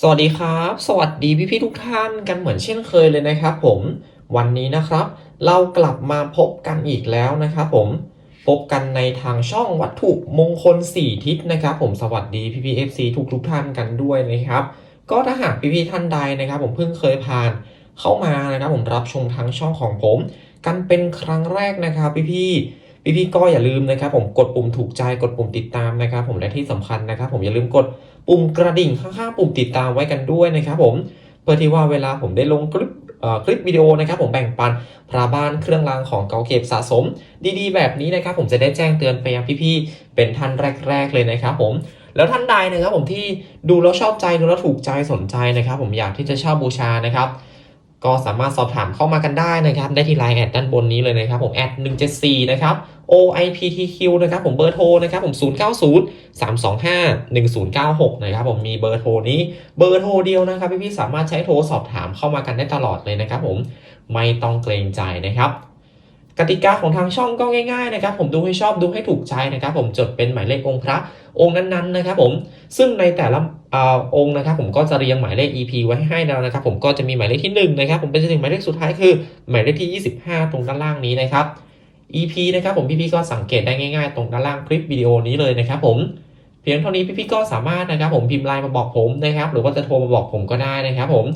สวัสดีครับ สวัสดีพี่ๆทุกท่านกันเหมือนเช่นเคยเลยนะครับผมวันนี้นะครับ เรากลับมาพบกันอีกแล้วนะครับผมพบกันในทางช่องวัตถุมงคล 4 ทิศนะครับ ผมสวัสดีพี่ๆ FC ทุกทุกท่านกันด้วยนะครับ ก็ถ้าหากพี่ๆท่านใดนะครับ ผมเพิ่งเคยผ่านเข้ามานะครับ ผมรับชมทางช่องของผม กันเป็นครั้งแรกนะครับพี่ๆ พี่ๆก็อย่าลืมนะครับผมกดปุ่มถูกใจกดปุ่มติดตามนะครับ ผมและที่สำคัญนะครับ ผมอย่าลืมกดปุ่มกระดิ่งข้างๆปุ่มติดตามไว้กันด้วยนะครับผมเพื่อที่ว่าเวลาผมได้ลงคลิปคลิปวิดีโอนะครับผมแบ่งปันพระบ้านเครื่องรางของเก่าเก็บสะสม ดีๆ แบบนี้นะครับ ผมจะได้แจ้งเตือนไปยังพี่ๆเป็นท่านแรก ๆ เลยนะครับผมแล้วท่านใดนะครับผมที่ดูแล้วชอบใจดูแล้วถูกใจสนใจนะครับ ผมอยากที่จะเช่าบูชานะครับ ก็สามารถสอบถามเข้ามากันได้นะครับ ได้ที่ไลน์แอดด้านบนนี้เลยนะครับผมแอด174 นะครับ OIPTQ นะครับผมเบอร์โทรนะครับผม 090 325 1096 นะครับผมมีเบอร์โทรนี้เบอร์โทรเดียวนะครับพี่ๆสามารถใช้โทรสอบถามเข้ามากันได้ตลอดเลยนะครับผมไม่ต้องเกรงใจนะครับ กติกาของทางช่องก็ง่ายๆนะครับผมดูให้ชอบดูให้ถูกใจนะครับผมจดเป็นหมายเลของค์พระองค์นั้นๆนะครับผมซึ่งในแต่ละอองค์นะครับผมก็จะเรียงหมายเลข EP ไว้ให้แล้วนะครับผมก็จะมีหมายเลขที่1นะครับผมเป็นจนถึงหมายเลขสุดท้ายคือ หมายเลขที่ 25 ตรงด้านล่างนี้นะครับ EP นะครับผมพี่ๆก็สังเกตได้ง่ายๆ ตรงด้านล่างคลิปวิดีโอนี้เลยนะครับผมเพียงเท่านี้พี่ๆก็สามารถนะครับผมพิมพ์ไลน์มาบอกผมนะครับหรือว่าจะโทรมาบอกผมก็ได้นะครับผม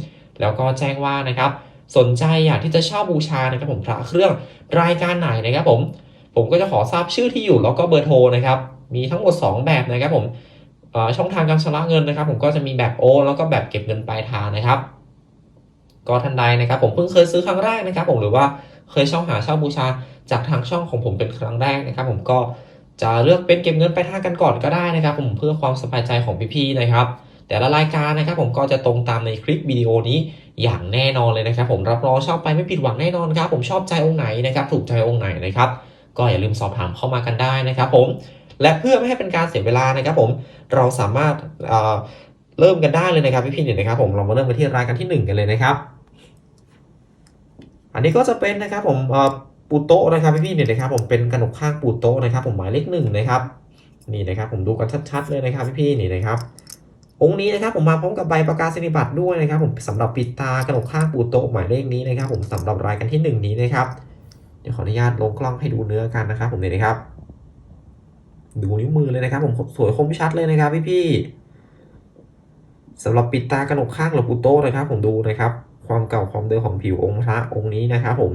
แล้วก็แจ้งว่านะครับ สนใจอยากที่จะเช่าบูชานะครับผมพระเครื่องรายการไหนนะครับผม ผมก็จะขอทราบชื่อที่อยู่แล้วก็เบอร์โทรนะครับ มีทั้งหมด 2 แบบนะครับผมช่องทางการชำระเงินนะครับ ผมก็จะมีแบบโอนแล้วก็แบบเก็บเงินปลายทางนะครับ ก็ทันใดนะครับ ผมเพิ่งเคยซื้อครั้งแรกนะครับ ผมหรือว่าเคยเช่าหาเช่าบูชาจากทางช่องของผมเป็นครั้งแรกนะครับ ผมก็จะเลือกเป็นเก็บเงินปลายทางกันก่อนก็ได้นะครับ ผมเพื่อความสบายใจของพี่ๆนะครับ แต่ละรายการนะครับ ผมก็จะตรงตามในคลิปวิดีโอนี้ อย่างแน่นอนเลยนะครับ ผมรับรองชอบไปไม่ผิดหวังแน่นอนครับ ผมชอบใจองค์ไหนนะครับ ถูกใจองค์ไหนนะครับ ก็อย่าลืมสอบถามเข้ามากันได้นะครับ ผมและเพื่อไม่ให้เป็นการเสียเวลานะครับ ผมเราสามารถเเริ่มกันได้เลยนะครับพี่ๆเนี่ยนะครับ ผมเรามาเริ่มกันที่รายการที่หนึ่งกันเลยนะครับ อันนี้ก็จะเป็นนะครับ ผมปูโตนะครับพี่ๆเนี่ยนะครับ ผมเป็นกระหนกข้างปูโตนะครับ ผมหมายเลขหนึ่งนะครับนี่นะครับ ผมดูกันชัดๆเลยนะครับพี่ๆนี่นะครับ องค์นี้นะครับผมมาพร้อมกับใบประกาศนียบัตรด้วยนะครับผมสำหรับปิดตากระหนกข้างปูโตหมายเลขนี้นะครับ ผมสำหรับรายการที่หนึ่งนี้นะครับเดี๋ยวขออนุญาตลงกล้องให้ดูเนื้อกันนะครับ ผมเนี่ยนะครับ ดูนิ้วมือเลยนะครับ ผมสวยคมชัดเลยนะครับพี่ๆสำหรับปิดตากระหนกข้างหลวงปูโตนะครับ ผมดูนะครับ ความเก่าความเดิมของผิวองค์พระองค์นี้นะครับ ผม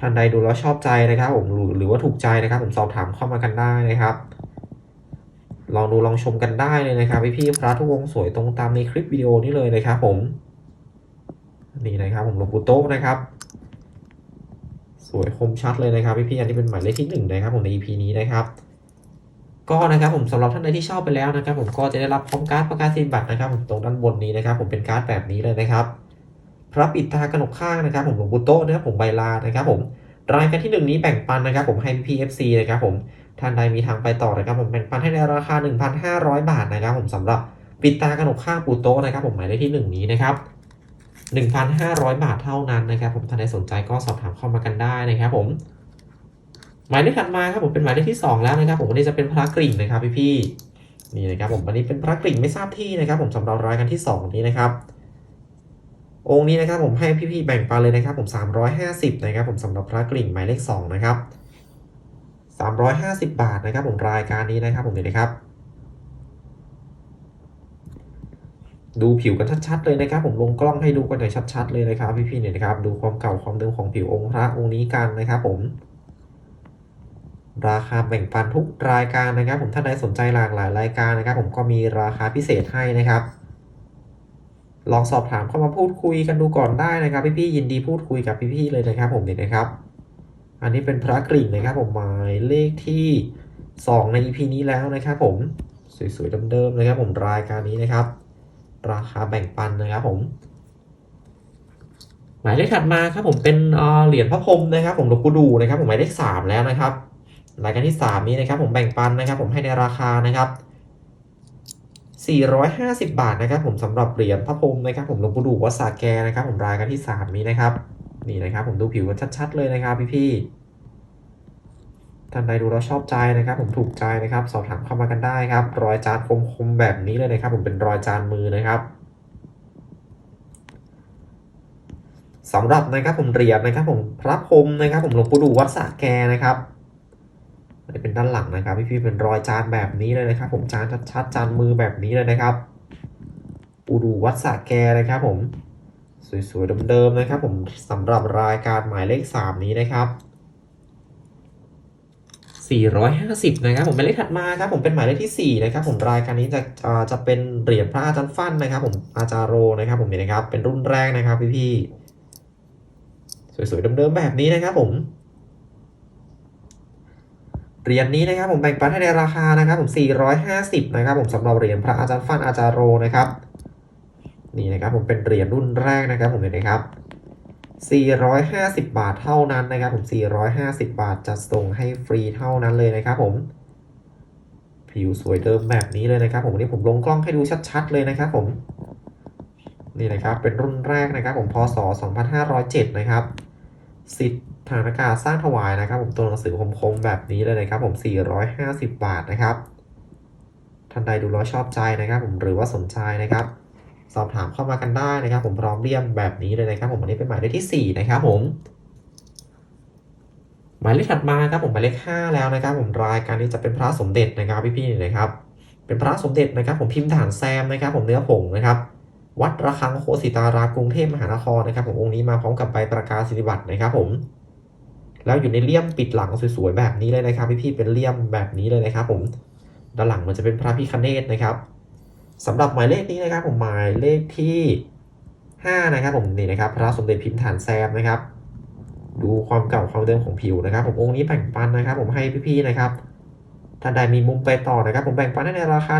ท่านใดดูแล้วชอบใจนะครับ ผมหรือว่าถูกใจนะครับ ผมสอบถามเข้ามากันได้นะครับ ลองดูลองชมกันได้เลยนะครับพี่ๆพระทุกองสวยตรงตามในคลิปวิดีโอนี้เลยนะครับผมนี่นะครับผมหลวงปู่โตะนะครับ สวยคมชัดเลยนะครับพี่พี่อันนี้เป็นหมายเลขที่หนึ่งนะครับผมใน EP นี้นะครับก็นะครับผมสำหรับท่านใดที่ชอบไปแล้วนะครับ ผมก็จะได้รับพร้อมการ์ดประกาศนียบัตรนะครับ ผมตรงด้านบนนี้นะครับ ผมเป็นการ์ดแบบนี้เลยนะครับพระปิดตากระหนกข้างนะครับ ผมหลวงปู่โต๊ะนะครับผมใบลานะครับ ผมรายการที่หนึ่งนี้แบ่งปันนะครับ ผมให้พี่ FC นะครับผม ท่านใดมีทางไปต่อนะครับผมแบ่งปันให้ในราคา 1,500 บาทนะครับผมสำหรับปิดตากระหนกข้างปูโต๊ะนะครับผมหมายเลขที่หนึ่งนี้นะครับ 1,500 บาทเท่านั้นนะครับผมท่านใดสนใจก็สอบถามเข้ามากันได้นะครับผมหมายเลขถัดมาครับผมเป็นหมายเลขที่ 2 แล้วนะครับผมวันนี้จะเป็นพระกริ่งนะครับพี่ๆนี่นะครับผมวันนี้เป็นพระกริ่งไม่ทราบที่นะครับผมสำหรับรายการที่ 2 นี้นะครับ องค์นี้นะครับผมให้พี่ๆแบ่งปันเลยนะครับผม 350นะครับผมสำหรับพระกริ่งหมายเลข2นะครับ 350 บาทนะครับผมรายการนี้นะครับผมเห็นนะครับ ดูผิวกันชัดๆเลยนะครับ ผมลงกล้องให้ดูกันอย่างชัดๆเลยนะครับ พี่ๆเนี่ยนะครับ ดูความเก่าความเดิมของผิวองค์พระองค์นี้กันนะครับ ผม ราคาแบ่งปันทุกรายการนะครับ ผมท่านใดสนใจหลากหลายรายการนะครับ ผมก็มีราคาพิเศษให้นะครับลองสอบถามเข้ามาพูดคุยกันดูก่อนได้นะครับ พี่ๆยินดีพูดคุยกับพี่ๆเลยนะครับ ผมเนี่ยนะครับ อันนี้เป็นพระกริ่งนะครับผมหมายเลขที่ 2 ใน EP นี้แล้วนะครับผมสวยๆเดิมๆนะครับผมรายการนี้นะครับ ราคาแบ่งปันนะครับผม หมายเลขถัดมาครับผมเป็นเหรียญพระพรหมนะครับ ผมหลวงปู่ดูนะครับผมหมายเลขสามแล้วนะครับรายการที่ 3 นี้นะครับผมแบ่งปันนะครับผมให้ในราคานะครับ450 บาทนะครับผมสำหรับเหรียญพระพรหมนะครับผมหลวงปู่ดูวัดสาแกนะครับผมรายการที่ 3 นี้นะครับ นี่นะครับผมดูผิวกันชัด ๆ เลยนะครับพี่ๆท่านใดดูแล้วชอบใจนะครับ ผมถูกใจนะครับ สอบถามเข้ามากันได้ครับ รอยจานคมๆแบบนี้เลยนะครับ ผมเป็นรอยจานมือนะครับสำหรับนะครับผมเหรียญนะครับ ผมพระพรมนะครับ ผมหลวงปู่ดูวัดสะแกนะครับนี่เป็นด้านหลังนะครับ พี่ๆเป็นรอยจานแบบนี้เลยนะครับ ผมจานชัดๆจานมือแบบนี้เลยนะครับ ปูดูวัดสะแกนะครับ ผม สวยๆเดิมๆนะครับผมสำหรับรายการหมายเลข 3 นี้นะครับ450นะครับผมเป็นเลขถัดมาครับผมเป็นหมายเลขที่ 4 นะครับ ผมรายการนี้จะจะเป็นเหรียญพระอาจารย์ฟันนะครับ ผมอาจารย์โรนะครับผมนี่นะครับเป็นรุ่นแรกนะครับพี่ๆสวยๆเดิมๆแบบนี้นะครับ ผมเหรียญนี้นะครับ ผมแบ่งปันให้ในราคานะครับ ผม450นะครับผมสำหรับเหรียญพระอาจารย์ฟันอาจารย์โรนะครับ นี่นะครับผมเป็นเหรียญรุ่นแรกนะครับผมเห็นไหมครับ450 บาทเท่านั้นนะครับผม 450 บาทจะส่งให้ฟรีเท่านั้นเลยนะครับผมผิวสวยเดิมแบบนี้เลยนะครับ ผมวันนี้ผมลงกล้องให้ดูชัดๆเลยนะครับผมนี่นะครับเป็นรุ่นแรกนะครับ ผมพศ 2507 นะครับ สิทธิ์ฐานอากาศสร้างถวายนะครับ ผมตัวหนังสือคมๆแบบนี้เลยนะครับ ผม 450 บาทนะครับท่านใดดูแล้วชอบใจนะครับ ผมหรือว่าสนใจนะครับ สอบถามเข้ามากันได้นะครับ ผมพร้อมเรียมแบบนี้เลยนะครับ ผมอันนี้เป็นหมายเลขที่ 4 นะครับผมหมายเลขถัดมาครับผมหมายเลข5แล้วนะครับ ผมรายการนี้จะเป็นพระสมเด็จนะครับพี่ๆนี่นะครับ เป็นพระสมเด็จนะครับ ผมพิมพ์ฐานแซมนะครับ ผมเนื้อผงนะครับวัดระฆังโคสิตารามกรุงเทพมหานครนะครับ ผมองค์นี้มาพร้อมกับใบประกาศนียบัตรนะครับ ผม แล้วอยู่ในเลี่ยมปิดหลังสวยๆแบบนี้เลยนะครับ พี่ๆเป็นเลี่ยมแบบนี้เลยนะครับ ผมด้านหลังมันจะเป็นพระพิคเนตนะครับ สำหรับหมายเลขนี้นะครับผมหมายเลขที่ 5 นะครับผมนี่นะครับพระสมเด็จพิมพ์ฐานแซมนะครับ ดูความเก่าความเดิมของผิวนะครับ ผมองค์นี้แบ่งปันนะครับ ผมให้พี่ๆนะครับท่านใดมีมุมไปต่อนะครับ ผมแบ่งปันให้ในราคา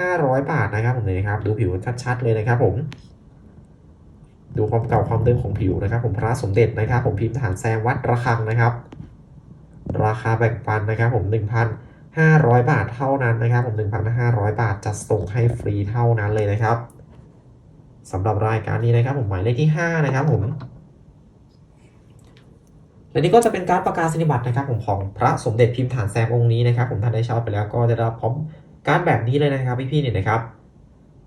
1,500 บาทนะครับ ผมนี่นะครับ ดูผิวชัดๆเลยนะครับ ผม ดูความเก่าความเดิมของผิวนะครับ ผมพระสมเด็จนะครับ ผมพิมพ์ฐานแซมวัดระฆังนะครับ ราคาแบ่งปันนะครับ ผม1,000 500 บาทเท่านั้นนะครับผม1,500 บาทจะส่งให้ฟรีเท่านั้นเลยนะครับสำหรับรายการนี้นะครับผมหมายเลขที่ 5 นะครับผมและนี่ก็จะเป็นการประกาศนียบัตรนะครับผมของพระสมเด็จพิมพ์ฐานแซมองค์นี้นะครับ ผมท่านได้ชอบไปแล้วก็จะได้รับพร้อมการแบบนี้เลยนะครับพี่ๆเนี่ยนะครับ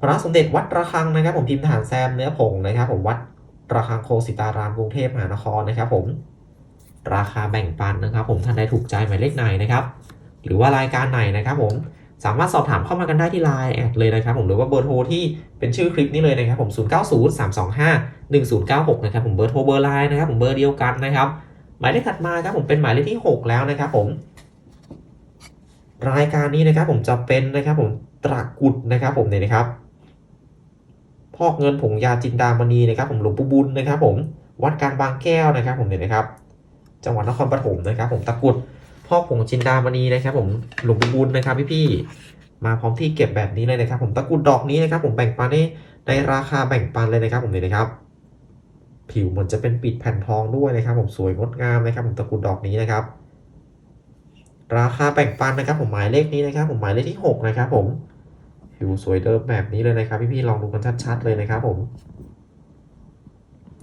พระสมเด็จวัดระฆังนะครับ ผมพิมพ์ฐานแซมเนื้อผงนะครับ ผมวัดระฆังโคสิตารามกรุงเทพมหานครนะครับ ผม ราคาแบ่งปันนะครับ ผมท่านใดถูกใจหมายเลขไหนนะครับ หรือว่ารายการไหนนะครับผมสามารถสอบถามเข้ามากันได้ที่ไลน์แอดเลยนะครับผมหรือว่าเบอร์โทรที่เป็นชื่อคลิปนี้เลยนะครับผม 0903251096 นะครับผมเบอร์โทรเบอร์ไลน์นะครับผมเบอร์เดียวกันนะครับ หมายเลขถัดมาครับผมเป็นหมายเลขที่ 6 แล้วนะครับผม รายการนี้นะครับผมจะเป็นนะครับผมตรากุดนะครับผมเนี่ยนะครับพอกเงินผงยาจินดามณีนะครับผมหลวงปู่บุญนะครับผมวัดการบางแก้วนะครับผมเนี่ยนะครับ จังหวัดนครปฐมนะครับผมตะกุด พ่อผงจินดามณีนะครับ ผมหลวงปู่บุญนะครับพี่ๆมาพร้อมที่เก็บแบบนี้เลยนะครับ ผมตะกุดดอกนี้นะครับ ผมแบ่งปันให้ในราคาแบ่งปันเลยนะครับ ผมเลยนะครับ ผิวเหมือนจะเป็นปิดแผ่นทองด้วยนะครับ ผมสวยงดงามนะครับ ผมตะกุดดอกนี้นะครับ ราคาแบ่งปันนะครับ ผมหมายเลขนี้นะครับ ผมหมายเลขที่ 6 นะครับ ผมผิวสวยเดิมแบบนี้เลยนะครับ พี่ๆลองดูกันชัดๆเลยนะครับ ผม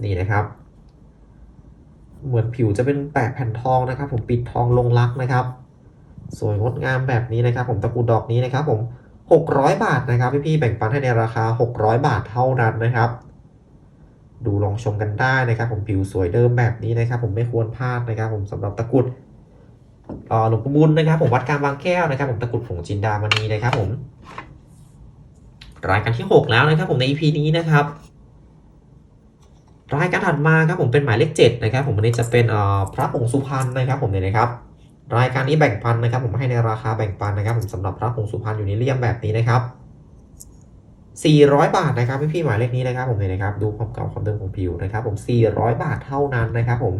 นี่นะครับ เหมือนผิวจะเป็นแปะแผ่นทองนะครับ ผมปิดทองลงรักนะครับ สวยงดงามแบบนี้นะครับ ผมตะกุดดอกนี้นะครับ ผม 600 บาทนะครับพี่ๆแบ่งปันให้ในราคา 600 บาทเท่านั้นนะครับ ดูลองชมกันได้นะครับ ผมผิวสวยเดิมแบบนี้นะครับ ผมไม่ควรพลาดนะครับ ผมสำหรับตะกุดหลวงปู่บุญนะครับ ผมวัดกลางบางแก้วนะครับ ผมตะกุดผงจินดามณีนะครับ ผมรายการที่ 6 แล้วนะครับ ผมใน EP นี้นะครับ รายการถัดมาครับผมเป็นหมายเลข7นะครับผมวันนี้จะเป็นพระผงสุพรรณนะครับผมเนี่ยนะครับ รายการนี้แบ่งปันนะครับ ผมให้ในราคาแบ่งปันนะครับ ผมสำหรับพระผงสุพรรณอยู่ในเลี่ยมแบบนี้นะครับ400 บาทนะครับพี่พี่ๆหมายเลขนี้นะครับ ผมเนี่ยนะครับ ดูความเก่าความเดิมของผิวนะครับ ผม400 บาทเท่านั้นนะครับ ผม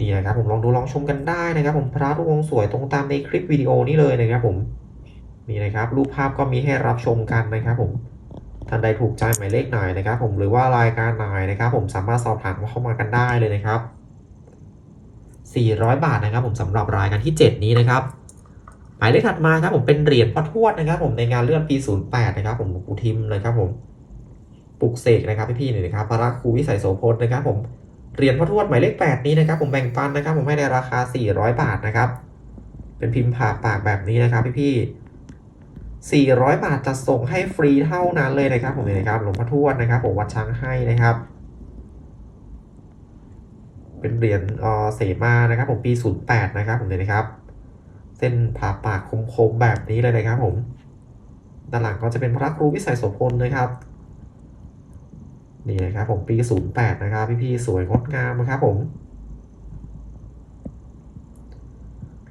นี่นะครับผมลองดูลองชมกันได้นะครับ ผมพระทุกองค์สวยตรงตามในคลิปวิดีโอนี้เลยนะครับ ผมนี่นะครับ รูปภาพก็มีให้รับชมกันนะครับ ผม ท่านใดถูกใจหมายเลขไหนนะครับ ผมหรือว่ารายการไหนนะครับ ผมสามารถสอบถามเข้ามากันได้เลยนะครับ 400 บาทนะครับ ผมสำหรับรายการที่ 7 นี้นะครับ หมายเลขถัดมาครับ ผมเป็นเหรียญพ่อทวดนะครับ ผมในงานเลื่อนปี 08 นะครับ ผมหลวงปู่ทิมนะครับ ผมปลุกเสกนะครับพี่ๆหน่อยนะครับพระครูวิสัยโสพลนะครับ ผมเหรียญพ่อทวดหมายเลข 8 นี้นะครับ ผมแบ่งปันนะครับ ผมให้ในราคา 400 บาทนะครับ เป็นพิมพ์ผ่าปากแบบนี้นะครับพี่ๆ 400 บาทจะส่งให้ฟรีเท่านั้นเลยนะครับผมนี่นะครับหลวงพ่อทวดนะครับผมวัดช้างให้นะครับ เป็นเหรียญเอ่อเสมานะครับผมปี 08 นะครับผมนี่นะครับ เส้นผ่าปากคมๆแบบนี้เลยนะครับผมด้านหลังก็จะเป็นพระครูวิสัยโสพลนะครับนี่นะครับผมปี 08 นะครับ พี่ๆสวยงดงามนะครับผม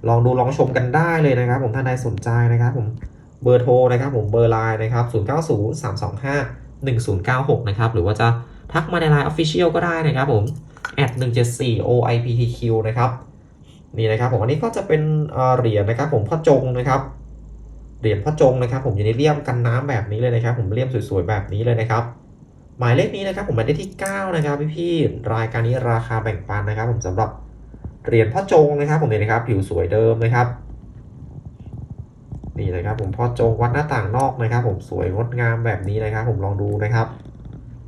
ลองดูลองชมกันได้เลยนะครับ ผมท่านใดสนใจนะครับผม เบอร์โทรนะครับผมเบอร์ไลน์นะครับ 090 325 1096 นะครับ หรือว่าจะทักมาในไลน์ Official ก็ได้นะครับผม at 174 OIPTQ นะครับ นี่นะครับผมอันนี้ก็จะเป็นเหรียญนะครับผมพ่อจงนะครับ เหรียญพ่อจงนะครับ ผมอยู่ในเลี่ยมกันน้ำแบบนี้เลยนะครับ ผมเลี่ยมสวยๆแบบนี้เลยนะครับ หมายเลขนี้นะครับผมหมายเลขที่ 9 นะครับพี่ๆรายการนี้ราคาแบ่งปันนะครับ ผมสำหรับเหรียญพ่อจงนะครับ ผมเนี่ยนะครับผิวสวยเดิมนะครับ นี่นะครับผมพ่อจงวัดหน้าต่างนอกนะครับ ผมสวยงดงามแบบนี้นะครับ ผมลองดูนะครับ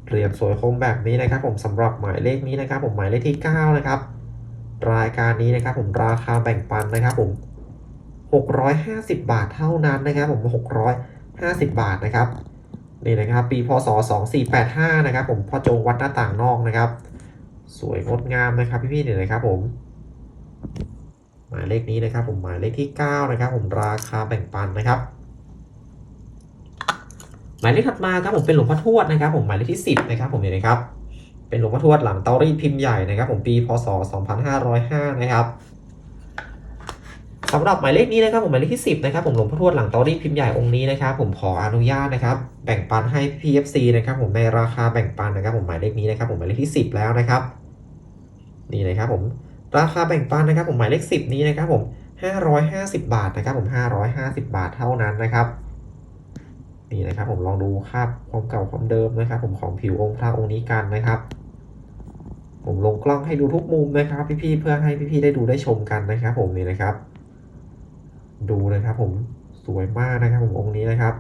เหรียญสวยคมแบบนี้นะครับ ผมสำหรับหมายเลขนี้นะครับ ผมหมายเลขที่ 9 นะครับ รายการนี้นะครับ ผมราคาแบ่งปันนะครับ ผม 650 บาทเท่านั้นนะครับ ผม 650 บาทนะครับนี่นะครับ ปีพศ 2485 นะครับ ผมพ่อจงวัดหน้าต่างนอกนะครับ สวยงดงามนะครับพี่ๆเนี่ยนะครับผม หมายเลขนี้นะครับ ผมหมายเลขที่ 9 นะครับ ผมราคาแบ่งปันนะครับหมายเลขถัดมาครับผมเป็นหลวงพ่อทวดนะครับ ผมหมายเลขที่ 10 นะครับ ผมเนี่ยนะครับเป็นหลวงพ่อทวดหลังเตารีดพิมพ์ใหญ่นะครับ ผมปีพศ 2505 นะครับสำหรับหมายเลขนี้นะครับผมหมายเลขที่ 10 นะครับ ผมหลวงพ่อทวดหลังเตารีดพิมพ์ใหญ่องค์นี้นะครับ ผมขออนุญาตนะครับ แบ่งปันให้ PFC นะครับ ผมในราคาแบ่งปันนะครับ ผมหมายเลขนี้นะครับ ผมหมายเลขที่ 10 แล้วนะครับ นี่นะครับผม ราคาแบ่งปันนะครับผมหมายเลข 10 นี้นะครับผม550 บาทนะครับผม550 บาทเท่านั้นนะครับนี่นะครับผมลองดูคราบความเก่าความเดิมนะครับ ผมของผิวองค์พระองค์นี้กันนะครับ ผมลงกล้องให้ดูทุกมุมนะครับ พี่ๆเพื่อให้พี่ๆได้ดูได้ชมกันนะครับ ผมนี่นะครับ ดูนะครับ ผมสวยมากนะครับ ผมองค์นี้นะครับ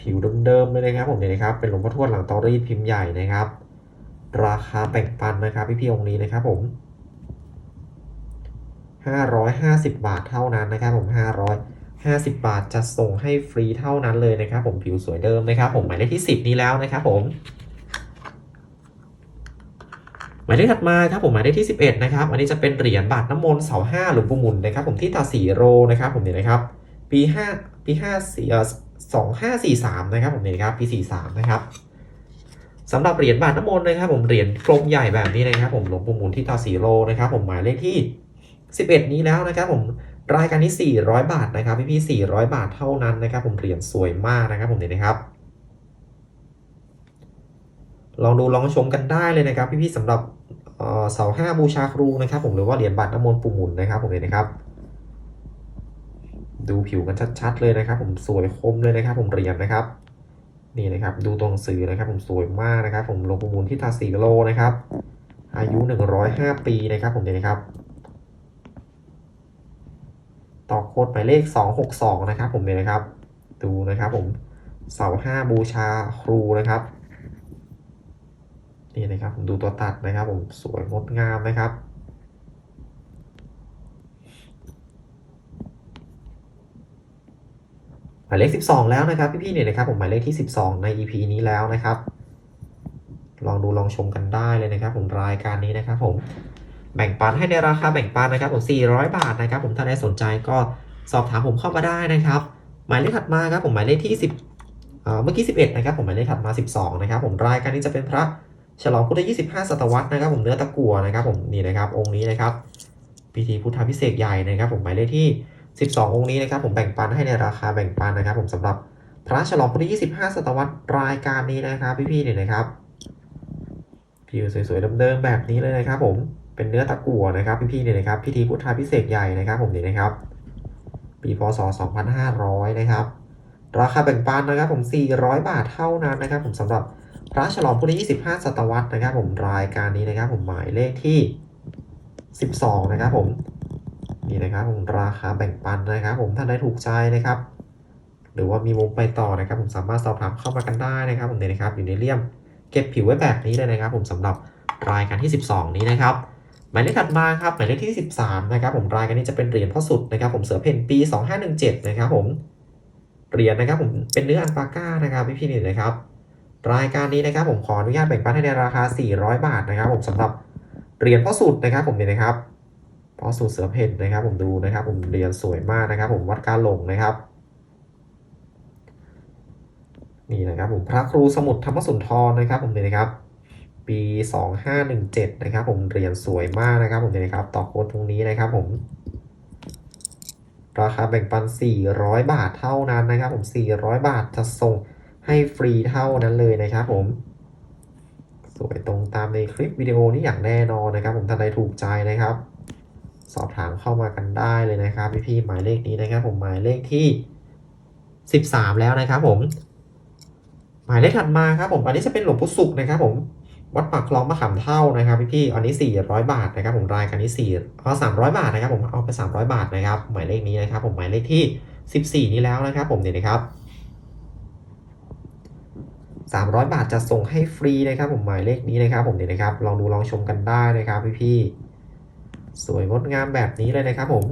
ผิวเดิมๆเลยนะครับ ผมนี่นะครับ เป็นหลวงพ่อทวดหลังตอรี่พิมพ์ใหญ่นะครับ ราคาแบ่งปันนะครับ พี่ๆองค์นี้นะครับ ผม 550 บาทเท่านั้นนะครับผม 550 บาทจะส่งให้ฟรีเท่านั้นเลยนะครับผมผิวสวยเดิมนะครับผมหมายเลขที่ 10 นี้แล้วนะครับผมหมายเลขถัดมาครับผมหมายเลขที่ 11 นะครับ อันนี้จะเป็นเหรียญบาทน้ำมนต์เสาห้าหลวงปู่มุนนะครับ ผมที่ตาสีโรนะครับ ผมเนี่ยนะครับ ปี5ปี5สี่เอ่อ2543นะครับ ผมเนี่ยนะครับปี43นะครับสำหรับเหรียญบาทน้ำมนต์นะครับ ผมเหรียญกลมใหญ่แบบนี้นะครับ ผมหลวงปู่มุนที่ตาสีโรนะครับ ผมหมายเลขที่ 11 นี้แล้วนะครับผมรายการนี้ 400 บาทนะครับพี่พี่ 400 บาทเท่านั้นนะครับ ผมเหรียญสวยมากนะครับผมเนี่ยนะครับลองดูลองชมกันได้เลยนะครับ พี่ๆสำหรับเสาห้าบูชาครูนะครับ ผมหรือว่าเหรียญบาทน้ำมนต์ปู่หมุนนะครับ ผมเนี่ยนะครับ ดูผิวกันชัดๆเลยนะครับ ผมสวยคมเลยนะครับ ผมเหรียญนะครับ นี่นะครับ ดูตัวหนังสือนะครับ ผมสวยมากนะครับ ผมลงปู่หมุนที่ทาสีโลนะครับ อายุ 105 ปีนะครับ ผมเนี่ยนะครับ ต่อโค้ดหมายเลข 262 นะครับผมเนี่ยนะครับ ดูนะครับผมเสาห้าบูชาครูนะครับนี่นะครับผมดูตัวตัดนะครับผมสวยงดงามนะครับหมายเลข 12 แล้วนะครับพี่ๆเนี่ยนะครับผมหมายเลขที่ 12 ใน EP นี้แล้วนะครับ ลองดูลองชมกันได้เลยนะครับ ผมรายการนี้นะครับผม แบ่งปันให้ในราคาแบ่งปันนะครับผม 400 บาทนะครับผมถ้าได้สนใจก็สอบถามผมเข้ามาได้นะครับ หมายเลขถัดมาครับผมหมายเลขที่ 10เอ่อเมื่อกี้ 11 นะครับผมหมายเลขถัดมา 12 นะครับผมรายการนี้จะเป็นพระฉลองพุทธ25 ศตวรรษนะครับผมเนื้อตะกั่วนะครับผมนี่นะครับองค์นี้นะครับพิธีพุทธพิเศษใหญ่นะครับผมหมายเลขที่ 12 องค์นี้นะครับผมแบ่งปันให้ในราคาแบ่งปันนะครับ ผมสำหรับพระฉลองพุทธ25 ศตวรรษรายการนี้นะครับพี่ๆเนี่ยนะครับผิวสวยๆเดิมๆแบบนี้เลยนะครับผม เป็นเนื้อตะกั่วนะครับพี่ๆเนี่ยนะครับพิธีพุทธาพิเศษใหญ่นะครับผมนี่นะครับ ปีพศ 2500 นะครับ ราคาแบ่งปันนะครับผม 400 บาทเท่านั้นนะครับ ผมสำหรับพระฉลองพุทธ25 ศตวรรษนะครับ ผมรายการนี้นะครับ ผมหมายเลขที่ 12 นะครับ ผมนี่นะครับผมราคาแบ่งปันนะครับ ผมท่านได้ถูกใจนะครับ หรือว่ามีวงไปต่อนะครับ ผมสามารถสอบถามเข้ามากันได้นะครับ ผมเนี่ยนะครับอยู่ในเลี่ยมเก็บผิวไว้แบบนี้เลยนะครับ ผมสำหรับรายการที่ 12 นี้นะครับ มายเลขถัดมาครับหมายเลขที่ 13นะครับผมรายการนี้จะเป็นเหรียญพ่อสุดนะครับผมเสือเพ่นปี 2517นะครับผมเหรียญนะครับผมเป็นเนื้ออันปาก้านะครับพี่พี่นี่นะครับ รายการนี้นะครับผมขออนุญาตแบ่งปันให้ในราคา 400 บาทนะครับ ผมสำหรับเหรียญพ่อสุดนะครับ ผมนี่นะครับพ่อสุดเสือเพ่นนะครับ ผมดูนะครับ ผมเหรียญสวยมากนะครับ ผมวัดการลงนะครับนี่นะครับผมพระครูสมุทรธรรมสุนทรนะครับ ผมนี่นะครับ ปี 2517 นะครับผมเหรียญสวยมากนะครับผมนี่นะครับต่อโค้ดตรงนี้นะครับผม ราคาแบ่งปัน 400 บาทเท่านั้นนะครับผม 400 บาทจะส่งให้ฟรีเท่านั้นเลยนะครับผม สวยตรงตามในคลิปวิดีโอนี้อย่างแน่นอนนะครับ ผมท่านใดถูกใจนะครับ สอบถามเข้ามากันได้เลยนะครับพี่ๆหมายเลขนี้นะครับ ผมหมายเลขที่ 13 แล้วนะครับผมหมายเลขถัดมาครับผม อันนี้จะเป็นหลวงปู่สุขนะครับผม วัดปากคลองมะขามเท่านะครับพี่ๆอันนี้ 400 บาทนะครับผมรายการนี้4เอา300 บาทนะครับผมเอาไป 300 บาทนะครับหมายเลขนี้นะครับผมหมายเลขที่ 14 นี้แล้วนะครับผมเนี่ยนะครับ300 บาทจะส่งให้ฟรีนะครับผมหมายเลขนี้นะครับผมเนี่ยนะครับลองดูลองชมกันได้นะครับพี่ๆสวยงดงามแบบนี้เลยนะครับผม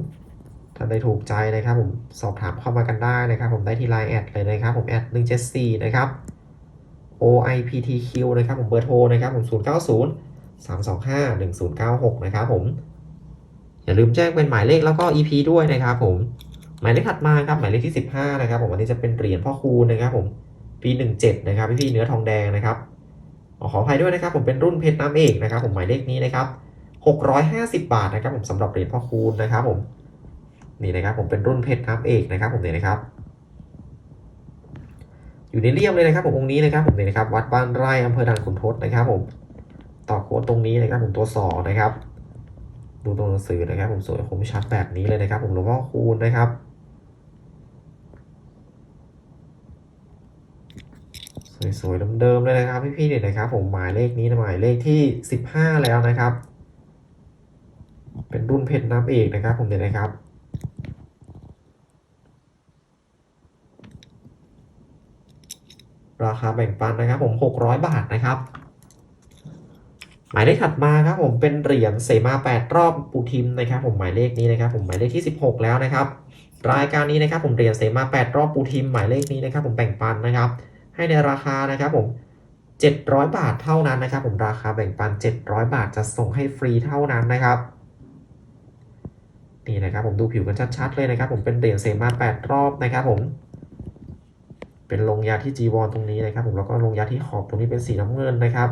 ท่านใดถูกใจนะครับผมสอบถามเข้ามากันได้นะครับผมได้ที่ Line แอดเลยนะครับผมแอด174นะครับ OIPTQ นะครับผมเบอร์โทรนะครับผม 090 325 1096 นะครับผม อย่าลืมแจ้งเป็นหมายเลขแล้วก็ EP ด้วยนะครับผม หมายเลขถัดมาครับหมายเลขที่ 15 นะครับผมอันนี้จะเป็นเหรียญพ่อคูณนะครับผมปี17 นะครับพี่ๆเนื้อทองแดงนะครับขอขออภัยด้วยนะครับผมเป็นรุ่นเพชรน้ำเอกนะครับผมหมายเลขนี้นะครับ650 บาทนะครับผมสำหรับเหรียญพ่อคูณนะครับผมนี่นะครับผมเป็นรุ่นเพชรน้ำเอกนะครับผมเนี่ยนะครับ อยู่ในเลี่ยมเลยนะครับผมองค์นี้นะครับผมเนี่ยนะครับวัดบ้านไร่อำเภอด่านขุนทดนะครับผมต่อโค้ดตรงนี้นะครับผมตัวสอนะครับ ดูตรงหนังสือนะครับ ผมสวยคมชัดแบบนี้เลยนะครับ ผมหลวงพ่อคูณนะครับสวยๆเดิมๆเลยนะครับพี่ๆเนี่ยนะครับ ผมหมายเลขนี้นะหมายเลขที่ 15 แล้วนะครับ เป็นรุ่นเพชรน้ำเอกนะครับ ผมเนี่ยนะครับ ราคาแบ่งปันนะครับผม 600 บาทนะครับ หมายเลขถัดมาครับผมเป็นเหรียญเสมา 8 รอบปูทิมนะครับ ผมหมายเลขนี้นะครับ ผมหมายเลขที่ 16 แล้วนะครับ รายการนี้นะครับผมเหรียญเสมา 8 รอบปูทิมหมายเลขนี้นะครับ ผมแบ่งปันนะครับ ให้ในราคานะครับผม700 บาทเท่านั้นนะครับ ผมราคาแบ่งปัน 700 บาทจะส่งให้ฟรีเท่านั้นนะครับนี่นะครับผมดูผิวกันชัดๆเลยนะครับ ผมเป็นเหรียญเสมา8รอบนะครับผม เป็นลงยาที่จีวรตรงนี้นะครับผมแล้วก็ลงยาที่ขอบตรงนี้เป็นสีน้ำเงินนะครับ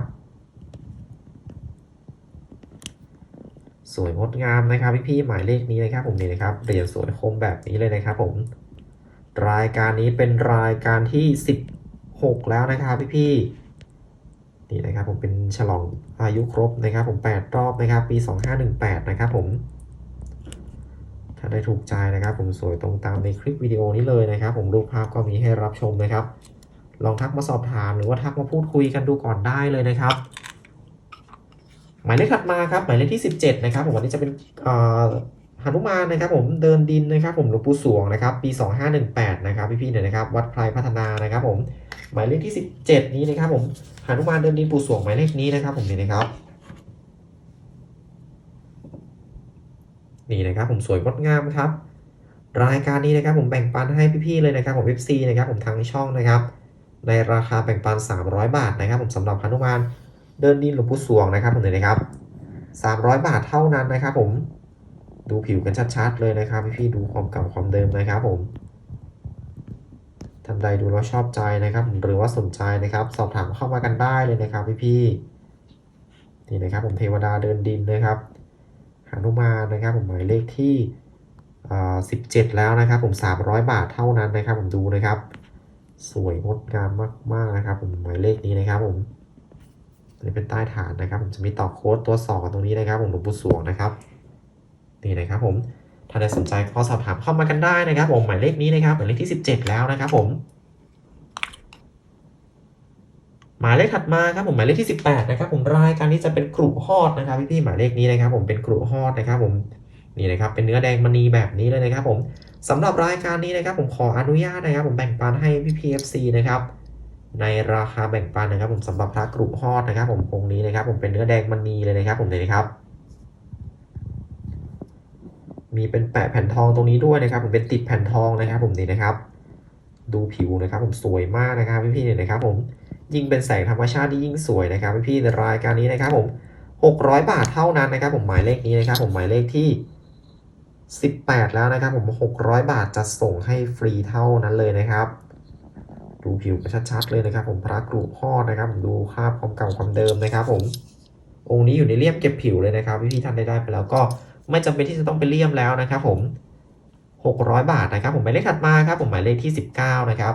สวยงดงามนะครับพี่ๆหมายเลขนี้นะครับผมนี่นะครับเหรียญสวยคมแบบนี้เลยนะครับผมรายการนี้เป็นรายการที่ 16 แล้วนะครับพี่ๆนี่นะครับผมเป็นฉลองอายุครบนะครับผม8รอบนะครับปี 2518 นะครับผม ถ้าได้ถูกใจนะครับ ผมสวยตรงตามในคลิปวิดีโอนี้เลยนะครับ ผมรูปภาพก็มีให้รับชมนะครับ ลองทักมาสอบถามหรือว่าทักมาพูดคุยกันดูก่อนได้เลยนะครับ หมายเลขถัดมาครับหมายเลขที่ 17 นะครับ ผมวันนี้จะเป็นหนุมานนะครับ ผมเดินดินนะครับผมหลวงปู่สวงนะครับ ปี 2518 นะครับพี่ๆเนี่ยนะครับ วัดไพรพัฒนานะครับ ผมหมายเลขที่ 17 นี้นะครับ ผมหนุมานเดินดินปู่สวงหมายเลขนี้นะครับ ผมนี่นะครับ นี่นะครับผมสวยงดงามครับ รายการนี้นะครับผมแบ่งปันให้พี่ๆเลยนะครับผม FC นะครับผมทางช่องนะครับ ในราคาแบ่งปัน 300 บาทนะครับ ผมสำหรับหนุมานเดินดินหลวงปู่สวงนะครับผมเลยนะครับ 300 บาทเท่านั้นนะครับผมดูผิวกันชัดๆเลยนะครับ พี่ๆดูความเก่าความเดิมนะครับผมท่านใดดูแล้วชอบใจนะครับหรือว่าสนใจนะครับ สอบถามเข้ามากันได้เลยนะครับ พี่ๆนี่นะครับผมเทวดาเดินดินนะครับ หนุมานนะครับผมหมายเลขที่17แล้วนะครับ ผม300บาทเท่านั้นนะครับ ผมดูนะครับ สวยงดงามมากๆนะครับ ผมหมายเลขนี้นะครับ ผมอันนี้เป็นใต้ฐานนะครับ ผมจะมีต่อโค้ดตัวสองตรงนี้นะครับ ผมหลวงปู่สวงนะครับนี่นะครับ ผมถ้าใดสนใจก็สอบถามเข้ามากันได้นะครับ ผมหมายเลขนี้นะครับหมายเลขที่ 17 แล้วนะครับ ผม หมายเลขถัดมาครับผมหมายเลขที่ 18นะครับผมรายการนี้จะเป็นกรุฮอดนะครับพี่ๆหมายเลขนี้นะครับผมเป็นกรุฮอดนะครับผมนี่นะครับเป็นเนื้อแดงมณีแบบนี้เลยนะครับผมสำหรับรายการนี้นะครับผมขออนุญาตนะครับ ผมแบ่งปันให้พี่พีเอฟซีนะครับในราคาแบ่งปันนะครับ ผมสำหรับพระกรุฮอดนะครับ ผมองค์นี้นะครับ ผมเป็นเนื้อแดงมณีเลยนะครับ ผมเลยนะครับ มีเป็นแปะแผ่นทองตรงนี้ด้วยนะครับ ผมเป็นติดแผ่นทองนะครับ ผมนี่นะครับ ดูผิวนะครับ ผมสวยมากนะครับพี่ๆเนี่ยนะครับ ผม ยิ่งเป็นแสงธรรมชาติที่ยิ่งสวยนะครับพี่ในรายการนี้นะครับผม600 บาทเท่านั้นนะครับ ผมหมายเลขนี้นะครับ ผมหมายเลขที่ 18 แล้วนะครับ ผม600 บาทจะส่งให้ฟรีเท่านั้นเลยนะครับ ดูผิวชัดๆเลยนะครับ ผมพระกรุพ่อนะครับ ผมดูภาพความเก่าความเดิมนะครับ ผมองค์นี้อยู่ในเลี่ยมเก็บผิวเลยนะครับพี่ท่านได้ได้ไปแล้วก็ไม่จำเป็นที่จะต้องไปเลี่ยมแล้วนะครับ ผม 600 บาทนะครับ ผมหมายเลขถัดมาครับ ผมหมายเลขที่ 19 นะครับ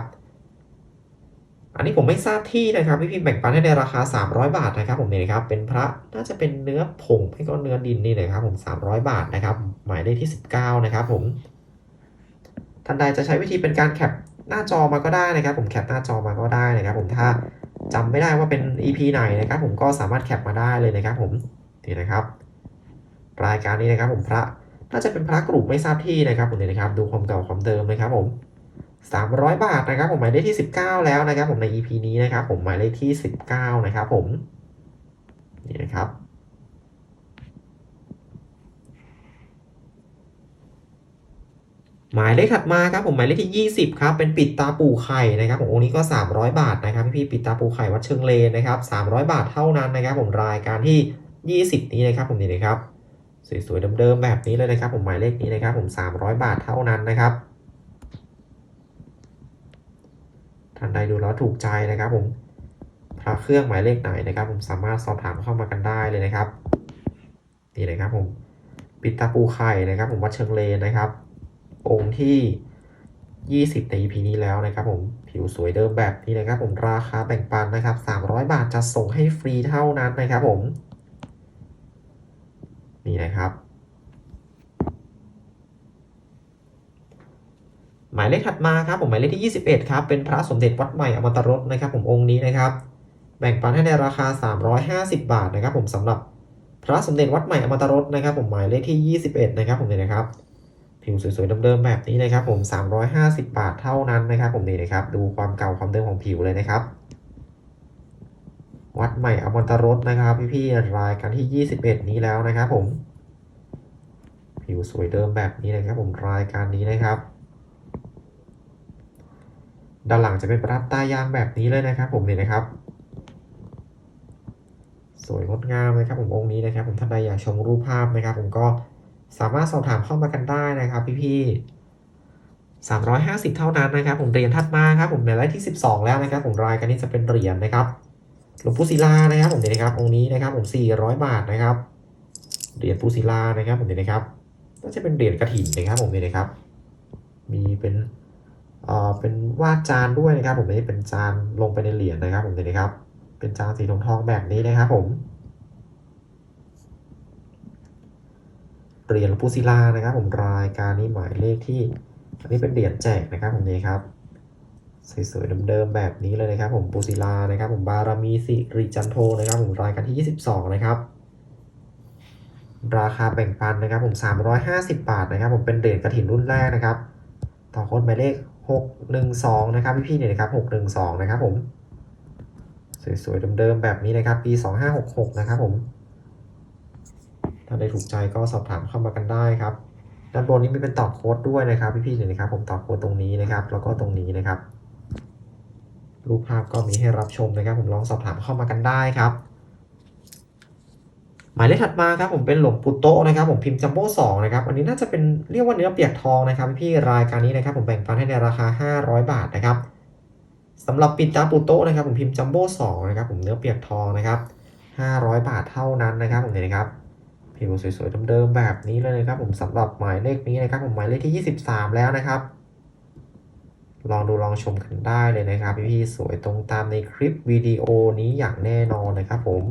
อันนี้ผมไม่ทราบที่นะครับพี่พี่แบ่งปันให้ในราคา 300 บาทนะครับ ผมเนี่ยนะครับเป็นพระน่าจะเป็นเนื้อผงไม่ก็เนื้อดินนี่นะครับ ผม 300 บาทนะครับ หมายเลขที่ 19 นะครับ ผมท่านใดจะใช้วิธีเป็นการแคปหน้าจอมาก็ได้นะครับ ผมแคปหน้าจอมาก็ได้นะครับ ผมถ้าจำไม่ได้ว่าเป็น EP ไหนนะครับ ผมก็สามารถแคปมาได้เลยนะครับ ผมนี่นะครับ รายการนี้นะครับ ผมพระน่าจะเป็นพระกลุ่มไม่ทราบที่นะครับผมเนี่ยนะครับ ดูความเก่าความเดิมนะครับ ผม 300 บาทนะครับผมหมายเลขที่ 19 แล้วนะครับ ผมใน EP นี้นะครับ ผมหมายเลขที่ 19 นะครับ ผมนี่นะครับหมายเลขถัดมาครับผมหมายเลขที่ 20ครับเป็นปิดตาปูไข่นะครับผมองค์นี้ก็ 300 บาทนะครับพี่ปิดตาปูไข่วัดเชิงเลนนะครับ300 บาทเท่านั้นนะครับ ผมรายการที่ 20 นี้นะครับผมนี่นะครับสวยๆเดิมๆแบบนี้เลยนะครับ ผมหมายเลขนี้นะครับ ผม 300 บาทเท่านั้นนะครับ ท่านใดดูแล้วถูกใจนะครับผมพระเครื่องหมายเลขไหนนะครับ ผมสามารถสอบถามเข้ามากันได้เลยนะครับนี่นะครับผมปิตาปูไข่นะครับ ผมวัดเชิงเลนนะครับ องค์ที่ 20 ใน EP นี้แล้วนะครับ ผมผิวสวยเดิมแบบนี้นะครับ ผมราคาแบ่งปันนะครับ 300 บาทจะส่งให้ฟรีเท่านั้นนะครับ ผมนี่นะครับ หมายเลขถัดมาครับผมหมายเลขที่ 21 ครับ เป็นพระสมเด็จวัดใหม่อมตรสนะครับ ผมองค์นี้นะครับ แบ่งปันให้ในราคา 350 บาทนะครับ ผมสำหรับพระสมเด็จวัดใหม่อมตรสนะครับ ผมหมายเลขที่ 21 นะครับ ผมเนี่ยนะครับ ผิวสวยๆเดิมๆแบบนี้นะครับ ผม 350 บาทเท่านั้นนะครับ ผมนี่นะครับ ดูความเก่าความเดิมของผิวเลยนะครับ วัดใหม่อมตรสนะครับ พี่ๆรายการที่ 21 นี้แล้วนะครับ ผม ผิวสวยเดิมแบบนี้นะครับ ผมรายการนี้นะครับ ด้านหลังจะเป็นประดับตายางแบบนี้เลยนะครับ ผมเนี่ยนะครับ สวยงดงามเลยครับ ผมองค์นี้นะครับ ผมท่านใดอยากชมรูปภาพนะครับ ผมก็สามารถสอบถามเข้ามากันได้นะครับ พี่ๆ350เท่านั้นนะครับ ผมเหรียญถัดมาครับ ผมในรายที่12แล้วนะครับ ผมรายการนี้จะเป็นเหรียญนะครับหลวงปู่ศิลานะครับ ผมเนี่ยนะครับองค์นี้นะครับ ผม400บาทนะครับเหรียญปูศิลานะครับ ผมเนี่ยนะครับน่าจะเป็นเหรียญกระถิ่นนะครับ ผมเนี่ยนะครับ มีเป็น เป็นวาดจานด้วยนะครับ ผมไม่เป็นจานลงไปในเหรียญนะครับ ผมเห็นไหมครับ เป็นจานสีทองทองแบบนี้นะครับ ผมเหรียญปู่ศิลานะครับ ผมรายการนี้หมายเลขที่ อันนี้เป็นเหรียญแจกนะครับ ผมนี่ครับสวยๆเดิมๆแบบนี้เลยนะครับ ผมปูศิลานะครับ ผมบารมีสิริจันโทนะครับ ผมรายการที่ 22 นะครับ ราคาแบ่งปันนะครับ ผม 350 บาทนะครับ ผมเป็นเหรียญกระถินรุ่นแรกนะครับ ต่อโค้ดหมายเลข 612 นะครับพี่ๆเนี่ยนะครับ 612 นะครับผม สวยๆเดิมๆแบบนี้นะครับ ปี 2566 นะครับผม ถ้าได้ถูกใจก็สอบถามเข้ามากันได้ครับ ด้านบนนี้มีเป็นต่อโค้ดด้วยนะครับพี่ๆเนี่ยนะครับ ผมต่อโค้ดตรงนี้นะครับ แล้วก็ตรงนี้นะครับ รูปภาพก็มีให้รับชมนะครับ ผมลองสอบถามเข้ามากันได้ครับ หมายเลขถัดมาครับผมเป็นหลวงปู่โตนะครับผมพิมพ์จัมโบ้สองนะครับอันนี้น่าจะเป็นเรียกว่าเนื้อเปียกทองนะครับพี่รายการนี้นะครับผมแบ่งปันให้ในราคา 500 บาทนะครับสำหรับปิดตาปูโตนะครับผมพิมพ์จัมโบ้สองนะครับผมเนื้อเปียกทองนะครับ500 บาทเท่านั้นนะครับผมเนี่ยนะครับผิวสวยๆเดิมๆแบบนี้เลยนะครับผมสำหรับหมายเลขนี้นะครับผมหมายเลขที่ 23 แล้วนะครับลองดูลองชมกันได้เลยนะครับพี่ๆสวยตรงตามในคลิปวิดีโอนี้อย่างแน่นอนนะครับผม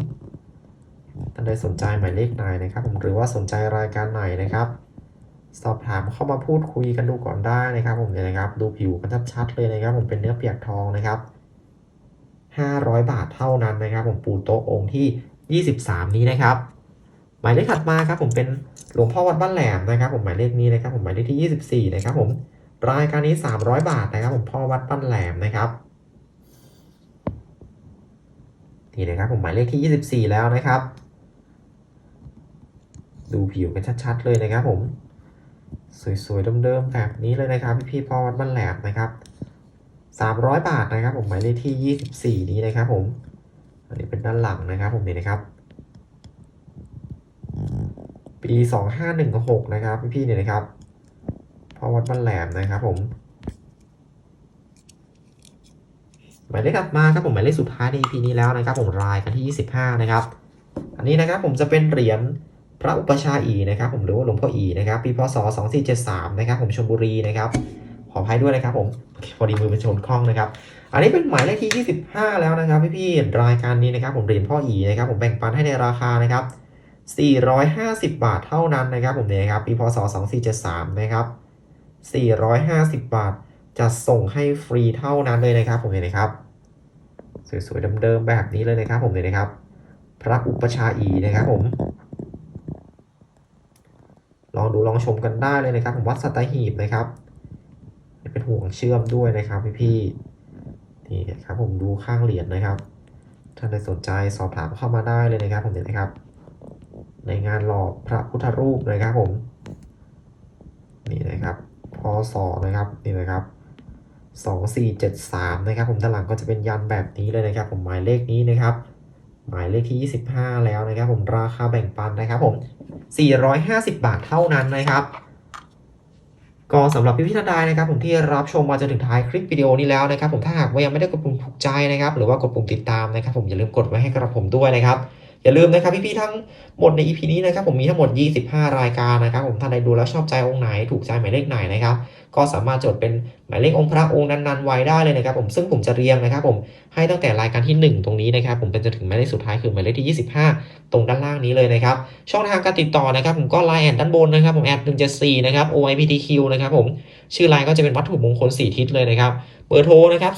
ท่านใดสนใจหมายเลขไหนนะครับ ผมหรือว่าสนใจรายการไหนนะครับ สอบถามเข้ามาพูดคุยกันดูก่อนได้นะครับ ผมเนี่ยนะครับ ดูผิวกันชัดๆเลยนะครับ ผมเป็นเนื้อเปียกทองนะครับ500 บาทเท่านั้นนะครับ ผมปูโต๊ะองค์ที่ 23 นี้นะครับ หมายเลขถัดมาครับ ผมเป็นหลวงพ่อวัดบ้านแหลมนะครับ ผมหมายเลขนี้นะครับ ผมหมายเลขที่ 24 นะครับ ผมรายการนี้ 300 บาทนะครับ ผมพ่อวัดบ้านแหลมนะครับนี่นะครับผมหมายเลขที่ 24 แล้วนะครับ ดูผิวกันชัดๆเลยนะครับผม สวยๆเดิมๆแบบนี้เลยนะครับ พี่ๆพอวัดบ้านแหลมนะครับ300 บาทนะครับ ผมหมายเลขที่ 24 นี้นะครับผมอันนี้เป็นด้านหลังนะครับ ผมนี่นะครับ ปี2516นะครับ พี่ๆเนี่ยนะครับพอวัดบ้านแหลมนะครับ ผมหมายเลขกลับมาครับผมหมายเลขสุดท้ายใน EP นี้แล้วนะครับ ผมรายกันที่ 25 นะครับ อันนี้นะครับผมจะเป็นเหรียญ พระอุปชาอีนะครับผมหรือว่าหลวงพ่ออีนะครับปีพศ2473นะครับผมชลบุรีนะครับขออภัยด้วยนะครับผมพอดีมือเป็นชนคล้องนะครับ อันนี้เป็นหมายเลขที่ 25 แล้วนะครับพี่ๆรายการนี้นะครับผมเหรียญพ่ออีนะครับผมแบ่งปันให้ในราคานะครับ450 บาทเท่านั้นนะครับผมเนี่ยครับปีพศ2473นะครับ450 บาทจะส่งให้ฟรีเท่านั้นเลยนะครับผมเนี่ยนะครับสวยๆเดิมๆแบบนี้เลยนะครับผมเนี่ยนะครับ พระอุปชาอีนะครับผม ลองดูลองชมกันได้เลยนะครับผมวัดสัตหีบนะครับ เป็นห่วงเชื่อมด้วยนะครับพี่ๆนี่นะครับผมดูข้างเหรียญนะครับท่านใดสนใจสอบถามเข้ามาได้เลยนะครับผมเนี่ยนะครับ ในงานหล่อพระพุทธรูปนะครับผมนี่นะครับพศนะครับนี่นะครับ2473นะครับผมด้านหลังก็จะเป็นยันแบบนี้เลยนะครับ ผมหมายเลขนี้นะครับ หมายเลขที่ 25 แล้วนะครับผมราคาแบ่งปันนะครับผม 450 บาทเท่านั้นนะครับ ก็สำหรับพี่พี่ท่านใดนะครับ ผมที่รับชมมาจนถึงท้ายคลิปวิดีโอนี้แล้วนะครับ ผมถ้าหากว่ายังไม่ได้กดปุ่มถูกใจนะครับ หรือว่ากดปุ่มติดตามนะครับ ผมอย่าลืมกดไว้ให้กระผมด้วยนะครับอย่าลืมนะครับพี่ๆทั้งหมดใน EP นี้นะครับผมมีทั้งหมด 25 รายการนะครับ ผมท่านใดดูแล้วชอบใจองค์ไหนถูกใจหมายเลขไหนนะครับ ก็สามารถจดเป็นหมายเลของค์พระองค์นั้นๆไว้ได้เลยนะครับผมซึ่งผมจะเรียงนะครับผมให้ตั้งแต่รายการที่ 1 ตรงนี้นะครับผมเป็นจนถึงหมายเลขสุดท้ายคือหมายเลขที่ 25 ตรงด้านล่างนี้เลยนะครับช่องทางการติดต่อนะครับผมก็ไลน์แอดด้านบนนะครับผมแอด174นะครับ OIPTQ นะครับผมชื่อไลน์ก็จะเป็นวัตถุมงคล 4 ทิศเลยนะครับเบอร์โทรนะครับ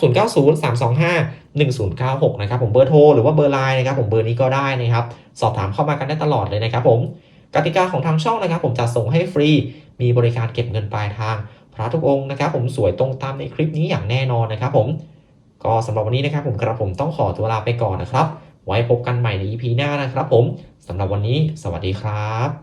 0903251096นะครับผมเบอร์โทรหรือว่าเบอร์ไลน์นะครับผมเบอร์นี้ก็ได้นะครับสอบถามเข้ามากันได้ตลอดเลยนะครับผมกติกาของทางช่องนะครับ ผมจะส่งให้ฟรี มีบริการเก็บเงินปลายทาง ระทุกองค์นะครับผมสวยตรงตามในคลิปนี้อย่างแน่นอนนะครับผมก็สำหรับวันนี้นะครับผมกระผมต้องขอตัวลาไปก่อนนะครับ ไว้พบกันใหม่ใน EP หน้านะครับผมสำหรับวันนี้ สวัสดีครับ